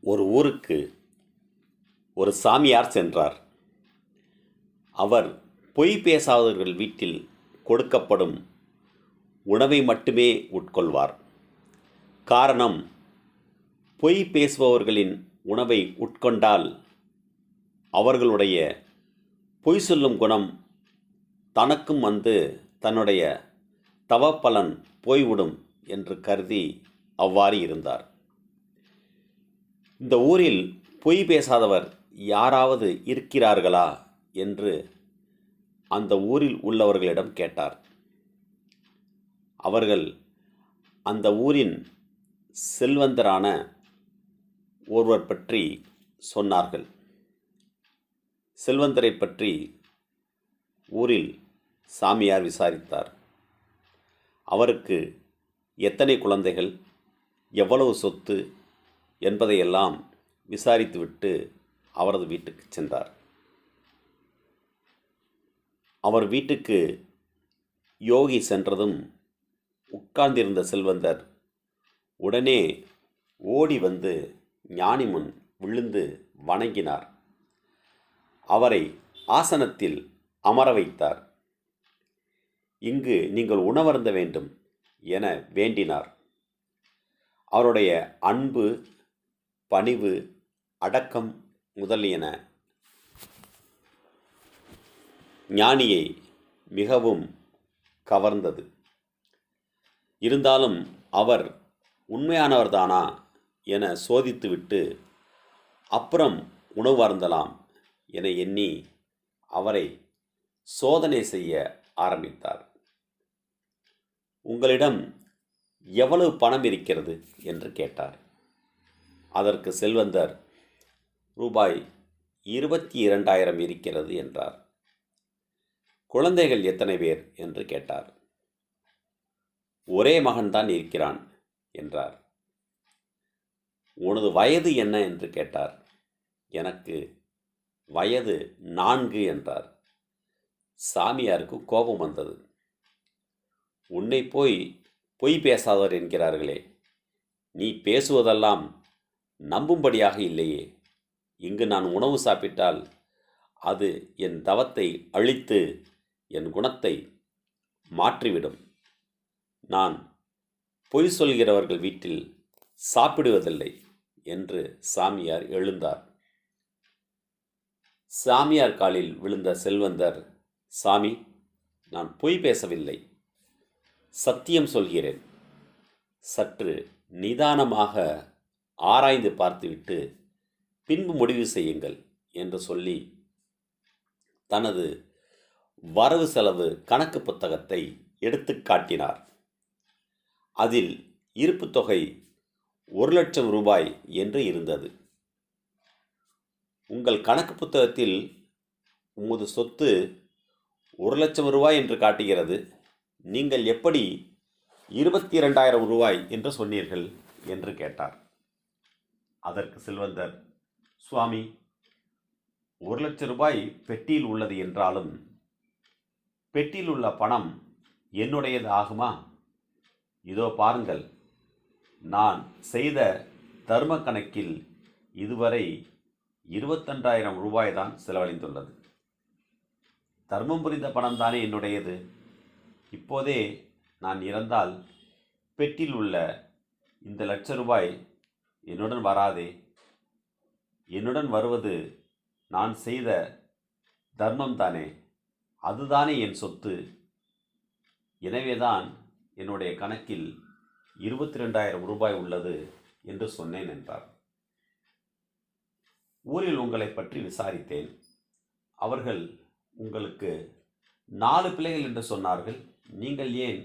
ஒரு ஊருக்கு ஒரு சாமியார் சென்றார். அவர் பொய் பேசாதவர்கள் வீட்டில் கொடுக்கப்படும் உணவை மட்டுமே உட்கொள்வார். காரணம் பொய் பேசுபவர்களின் உணவை உட்கொண்டால் அவர்களுடைய பொய் சொல்லும் குணம் தனக்கும் வந்து தன்னுடைய தவப்பலன் போய்விடும் என்று கருதி அவ்வாறு இருந்தார். இந்த ஊரில் பொய் பேசாதவர் யாராவது இருக்கிறார்களா? என்று அந்த ஊரில் உள்ளவர்களிடம் கேட்டார். அவர்கள் அந்த ஊரின் செல்வந்தரான ஒருவர் பற்றி சொன்னார்கள். செல்வந்தரை பற்றி ஊரில் சாமியார் விசாரித்தார். அவருக்கு எத்தனை குழந்தைகள் எவ்வளவு சொத்து என்பதையெல்லாம் விசாரித்துவிட்டு அவரது வீட்டுக்கு சென்றார். அவர் வீட்டுக்கு யோகி சென்றதும் உட்கார்ந்திருந்த செல்வந்தர் உடனே ஓடி வந்து ஞானி முன் விழுந்து வணங்கினார். அவரை ஆசனத்தில் அமர வைத்தார். இங்கு நீங்கள் உணவருந்த வேண்டும் என வேண்டினார். அவருடைய அன்பு பணிவு அடக்கம் முதலியன. ஞானியை மிகவும் கவர்ந்தது. இருந்தாலும் அவர் உண்மையானவர்தானா என சோதித்துவிட்டு அப்புறம் உணவு அருந்தலாம் என எண்ணி அவரை சோதனை செய்ய ஆரம்பித்தார். உங்களிடம் எவ்வளவு பணம் இருக்கிறது? என்று கேட்டார். அதற்கு செல்வந்தர் ரூபாய் இருபத்தி இரண்டாயிரம் இருக்கிறது என்றார். குழந்தைகள் எத்தனை பேர்? என்று கேட்டார். ஒரே மகன்தான் இருக்கிறான் என்றார். உனது வயது என்ன? என்று கேட்டார். எனக்கு வயது நான்கு என்றார். சாமியாருக்கு கோபம் வந்தது. உன்னை போய் பொய் பேசாதவர் என்கிறார்களே நீ பேசுவதெல்லாம் நம்பும்படியாக இல்லையே. இங்கு நான் உணவு சாப்பிட்டால் அது என் தவத்தை அழித்து என் குணத்தை மாற்றிவிடும். நான் பொய் சொல்கிறவர்கள் வீட்டில் சாப்பிடுவதில்லை என்று சாமியார் எழுந்தார். சாமியார் காலில் விழுந்த செல்வந்தர் சாமி நான் பொய் பேசவில்லை. சத்தியம் சொல்கிறேன். சற்று நிதானமாக ஆராய்ந்து பார்த்துவிட்டு பின்பு முடிவு செய்யுங்கள் என்று சொல்லி தனது வரவு செலவு கணக்கு புத்தகத்தை எடுத்து காட்டினார். அதில் இருப்பு தொகை ஒரு லட்சம் ரூபாய் என்று இருந்தது. உங்கள் கணக்கு புத்தகத்தில் உமது சொத்து ஒரு லட்சம் ரூபாய் என்று காட்டுகிறது. நீங்கள் எப்படி இருபத்தி இரண்டாயிரம் ரூபாய் என்று சொன்னீர்கள் என்று கேட்டார். அதற்கு செல்வந்தர் சுவாமி ஒரு லட்சம் ரூபாய் பெட்டியில் உள்ளது என்றாலும் பெட்டியில் உள்ள பணம் என்னுடையது ஆகுமா? இதோ பாருங்கள் நான் செய்த தர்ம கணக்கில் இதுவரை இருபத்தெண்டாயிரம் ரூபாய் தான் செலவழிந்துள்ளது. தர்மம் புரிந்த பணம் தானே என்னுடையது? இப்போதே நான் இறந்தால் பெட்டியில் உள்ள இந்த லட்ச ரூபாய் என்னுடன் வராதே. என்னுடன் வருவது நான் செய்த தர்மம் தானே அதுதானே என் சொத்து. எனவேதான் என்னுடைய கணக்கில் இருபத்தி ரெண்டாயிரம் ரூபாய் உள்ளது என்று சொன்னேன் என்றார். ஊரில் உங்களை பற்றி விசாரித்தேன். அவர்கள் உங்களுக்கு நாலு பிள்ளைகள் என்று சொன்னார்கள். நீங்கள் ஏன்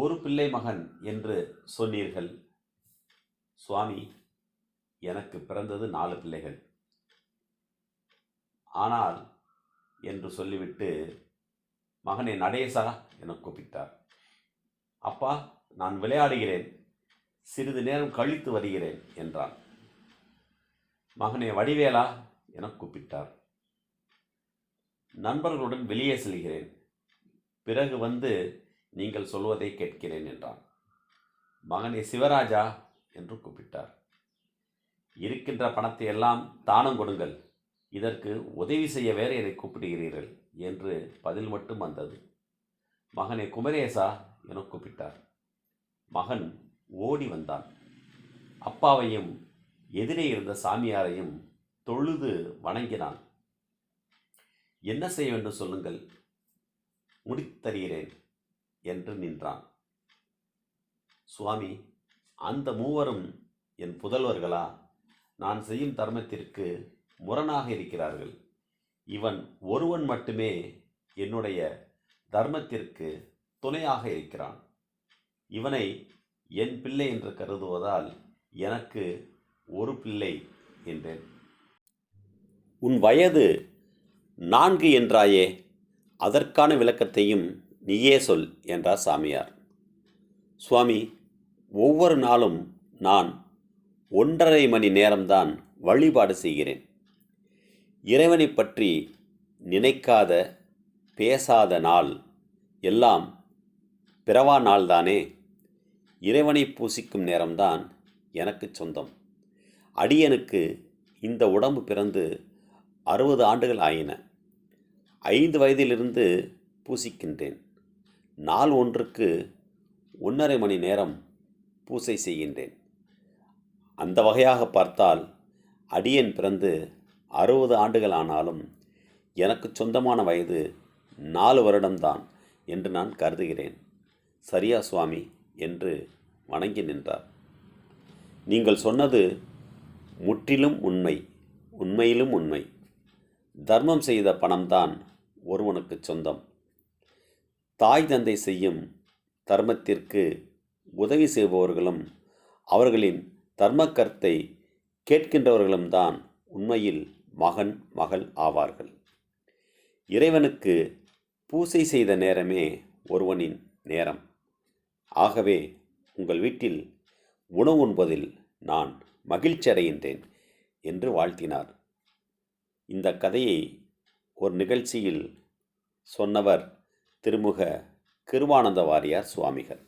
ஒரு பிள்ளை மகன் என்று சொன்னீர்கள்? சுவாமி எனக்கு பிறந்தது நாலு பிள்ளைகள். ஆனால் என்று சொல்லிவிட்டு மகனை நடேசா என கூப்பிட்டார். அப்பா நான் விளையாடுகிறேன். சிறிது நேரம் கழித்து வருகிறேன் என்றான். மகனை வடிவேலா என கூப்பிட்டார். நண்பர்களுடன் வெளியே செல்கிறேன். பிறகு வந்து நீங்கள் சொல்வதை கேட்கிறேன் என்றான். மகனே சிவராஜா என்று கூப்பிட்டார். இருக்கின்ற பணத்தை எல்லாம் தானம் கொடுங்கள். இதற்கு உதவி செய்ய வேற என்னை கூப்பிடுகிறீர்கள் என்று பதில் மட்டும் வந்தது. மகனை குமரேசா என கூப்பிட்டார். மகன் ஓடி வந்தான். அப்பாவையும் எதிரே இருந்த சாமியாரையும் தொழுது வணங்கினான். என்ன செய்ய வேண்டும் சொல்லுங்கள். முடித்தருகிறேன் என்று நின்றான். சுவாமி அந்த மூவரும் என் புதல்வர்களா? நான் செய்யும் தர்மத்திற்கு முரணாக இருக்கிறார்கள். இவன் ஒருவன் மட்டுமே என்னுடைய தர்மத்திற்கு துணையாக இருக்கிறான். இவனை என் பிள்ளை என்று கருதுவதால் எனக்கு ஒரு பிள்ளை என்றேன். உன் வயது நான்கு என்றாயே அதற்கான விளக்கத்தையும் நீயே சொல் என்றார் சாமியார். சுவாமி ஒவ்வொரு நாளும் நான் ஒன்றரை மணி நேரம்தான் வழிபாடு செய்கிறேன். இறைவனை பற்றி நினைக்காத பேசாத நாள் எல்லாம் பிறவா நாள்தானே? இறைவனை பூசிக்கும் நேரம்தான் எனக்கு சொந்தம். அடியனுக்கு இந்த உடம்பு பிறந்து அறுபது ஆண்டுகள் ஆயின. ஐந்து வயதிலிருந்து பூசிக்கின்றேன். நாள் ஒன்றுக்கு ஒன்றரை மணி நேரம் பூசை செய்கின்றேன். அந்த வகையாக பார்த்தால் அடியன் பிறந்து அறுபது ஆண்டுகள் ஆனாலும் எனக்கு சொந்தமான வயது நாலு வருடம்தான் என்று நான் கருதுகிறேன். சரியா சுவாமி என்று வணங்கி நின்றார். நீங்கள் சொன்னது முற்றிலும் உண்மை உண்மையிலும் உண்மை. தர்மம் செய்த பணம்தான் ஒருவனுக்கு சொந்தம். தாய் தந்தை செய்யும் தர்மத்திற்கு உதவி செய்பவர்களும் அவர்களின் தர்மக்கர்த்தை கேட்கின்றவர்களும் தான் உண்மையில் மகன் மகள் ஆவார்கள். இறைவனுக்கு பூசை செய்த நேரமே ஒருவனின் நேரம். ஆகவே உங்கள் வீட்டில் உணவு உண்பதில் நான் மகிழ்ச்சி அடைகின்றேன் என்று வாழ்த்தினார். இந்த கதையை ஒரு நிகழ்ச்சியில் சொன்னவர் திருமுக கிருவானந்த வாரியார் சுவாமிகள்.